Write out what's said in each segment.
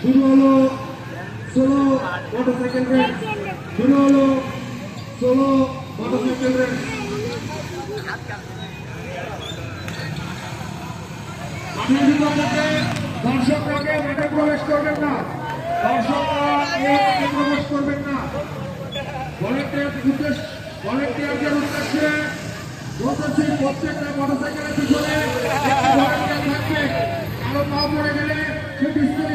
শুরু হলো ষোলো মোটরসাইকেল রেস শুরু হলো ষোলো মোটরসাইকেল রেস মাঠের ভিতর না, দর্শকরা না। প্রত্যেকটা মোটরসাইকেলের পিছনে কারও পা পড়ে গেলে সে পড়ে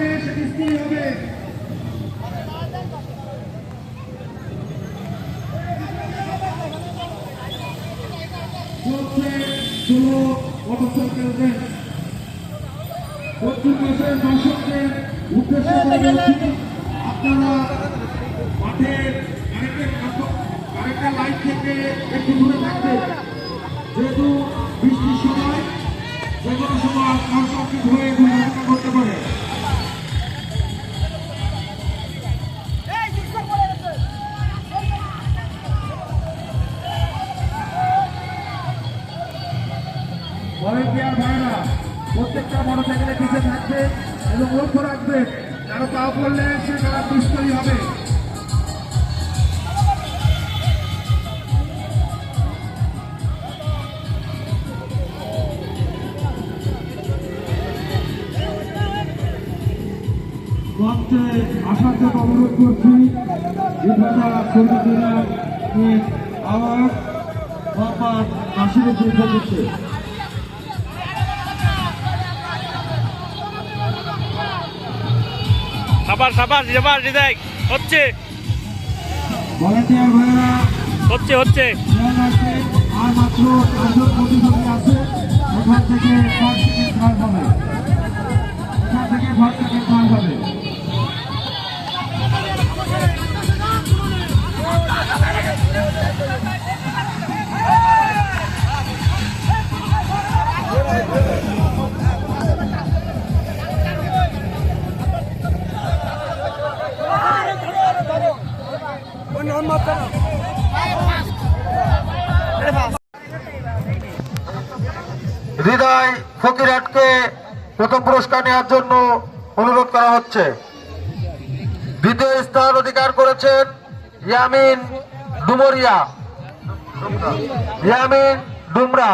গেলে সে বিস্তারি হবে চলছে ষোলো আপনারা মাঠের আরেকটা লাইট থেকে একটু দূরে থাকবে যেহেতু বৃষ্টির সময় যে কোনো সময় কনস্ট্রাকটিভ হয়ে দুর্ঘটনা করতে পারে ভলেন্টিয়ার ভাইরা প্রত্যেকটা মোটরসাইকেলের পিছিয়ে থাকবে এবং লক্ষ্য রাখবে কারও পা পড়লে সে তারা দুষ্করি হবে। মঞ্চে আসার জন্য অনুরোধ করছি, বিধাতা শ্রমিকেরা আওয়াজ মোহাম্মদ নাসিরুদ্দিন করছে সাবাস সাবাস সাবাস হচ্ছে। হচ্ছে হচ্ছে। আর মাত্র আছে। এখান থেকে হৃদয় ফকিরহাটকে প্রথম পুরস্কার নেওয়ার জন্য অনুরোধ করা হচ্ছে। দ্বিতীয় স্থান অধিকার করেছেন ইয়ামিন ডুমরিয়া। ইয়ামিন ডুমরা।